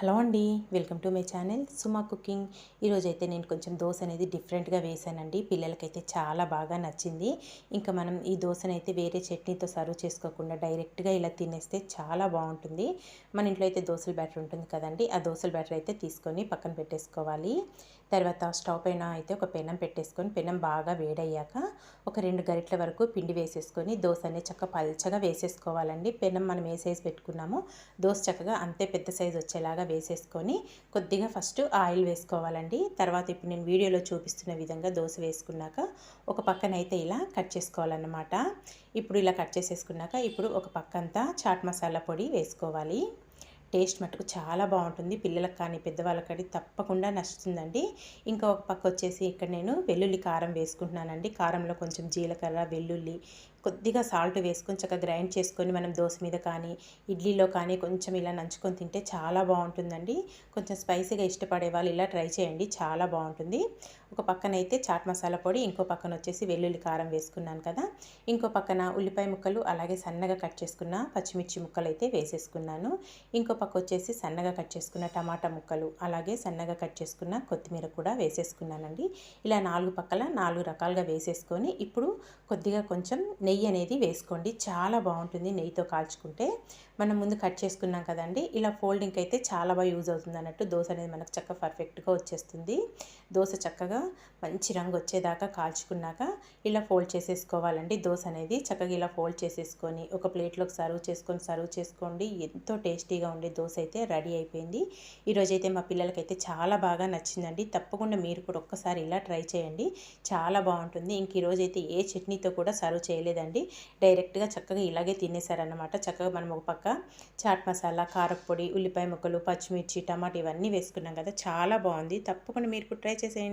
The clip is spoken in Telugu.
హలో అండి welcome to my channel Suma cooking. ఈరోజైతే నేను కొంచెం దోశ అనేది డిఫరెంట్గా వేసానండి. పిల్లలకైతే చాలా బాగా నచ్చింది. ఇంకా మనం ఈ దోశనైతే అయితే వేరే చట్నీతో సర్వ్ చేసుకోకుండా డైరెక్ట్గా ఇలా తినేస్తే చాలా బాగుంటుంది. మన ఇంట్లో అయితే దోశల బ్యాటర్ ఉంటుంది కదండి ఆ దోశల బ్యాటర్ అయితే తీసుకొని పక్కన పెట్టేసుకోవాలి. తర్వాత స్టవ్ పైన అయితే ఒక పెనం పెట్టేసుకొని పెనం బాగా వేడయ్యాక ఒక రెండు గరిటల వరకు పిండి వేసేసుకొని దోశ అనేది చక్క పల్చగా వేసేసుకోవాలండి. పెనం మనం ఏ సైజు పెట్టుకున్నామో దోశ చక్కగా అంతే పెద్ద సైజు వచ్చేలాగా వేసేసుకొని కొద్దిగా ఫస్ట్ ఆయిల్ వేసుకోవాలండి. తర్వాత ఇప్పుడు నేను వీడియోలో చూపిస్తున్న విధంగా దోశ వేసుకున్నాక ఒక పక్కన అయితే ఇలా కట్ చేసుకోవాలన్నమాట. ఇప్పుడు ఇలా కట్ చేసేసుకున్నాక ఇప్పుడు ఒక పక్కంతా చాట్ మసాలా పొడి వేసుకోవాలి. టేస్ట్ మటుకు చాలా బాగుంటుంది. పిల్లలకు కానీ పెద్దవాళ్ళకి కానీ తప్పకుండా నచ్చుతుందండి. ఇంకా ఒక పక్క వచ్చేసి ఇక్కడ నేను వెల్లుల్లి కారం వేసుకుంటున్నానండి. కారంలో కొంచెం జీలకర్ర వెల్లుల్లి కొద్దిగా సాల్ట్ వేసుకొని చక్కగా గ్రైండ్ చేసుకొని మనం దోశ మీద కానీ ఇడ్లీలో కానీ కొంచెం ఇలా నంచుకొని తింటే చాలా బాగుంటుందండి. కొంచెం స్పైసీగా ఇష్టపడే వాళ్ళు ఇలా ట్రై చేయండి. చాలా బాగుంటుంది. ఒక పక్కన అయితే చాట్ మసాలా పొడి ఇంకో పక్కన వచ్చేసి వెల్లుల్లి కారం వేసుకున్నాను కదా. ఇంకో పక్కన ఉల్లిపాయ ముక్కలు అలాగే సన్నగా కట్ చేసుకున్న పచ్చిమిర్చి ముక్కలు అయితే వేసేసుకున్నాను. ఇంకో పక్క వచ్చేసి సన్నగా కట్ చేసుకున్న టమాటా ముక్కలు అలాగే సన్నగా కట్ చేసుకున్న కొత్తిమీర కూడా వేసేసుకున్నానండి. ఇలా నాలుగు పక్కల నాలుగు రకాలుగా వేసేసుకొని ఇప్పుడు కొద్దిగా కొంచెం నెయ్యి అనేది వేసుకోండి. చాలా బాగుంటుంది నెయ్యితో కాల్చుకుంటే. మనం ముందు కట్ చేసుకున్నాం కదండి ఇలా ఫోల్డింగ్ అయితే చాలా బాగా యూజ్ అవుతుంది అన్నట్టు దోశ అనేది మనకు చక్కగా పర్ఫెక్ట్గా వచ్చేస్తుంది. దోశ చక్కగా మంచి రంగు వచ్చేదాకా కాల్చుకున్నాక ఇలా ఫోల్డ్ చేసేసుకోవాలండి. దోశ అనేది చక్కగా ఇలా ఫోల్డ్ చేసేసుకొని ఒక ప్లేట్లోకి సర్వ్ చేసుకొని సర్వ్ చేసుకోండి. ఎంతో టేస్టీగా ఉండే దోశ అయితే రెడీ అయిపోయింది. ఈరోజైతే మా పిల్లలకైతే చాలా బాగా నచ్చిందండి. తప్పకుండా మీరు కూడా ఒక్కసారి ఇలా ట్రై చేయండి. చాలా బాగుంటుంది. ఇంక ఈరోజైతే ఏ చట్నీతో కూడా సర్వ్ చేయలేదండి. డైరెక్ట్గా చక్కగా ఇలాగే తినేసారనమాట చక్కగా మనం ఒక పక్క చాట్ మసాలా కారపొడి ఉల్లిపాయ ముక్కలు పచ్చిమిర్చి టమాటా ఇవన్నీ వేసుకున్నాం కదా. చాలా బాగుంది. తప్పకుండా మీరు ట్రై చేసేయండి.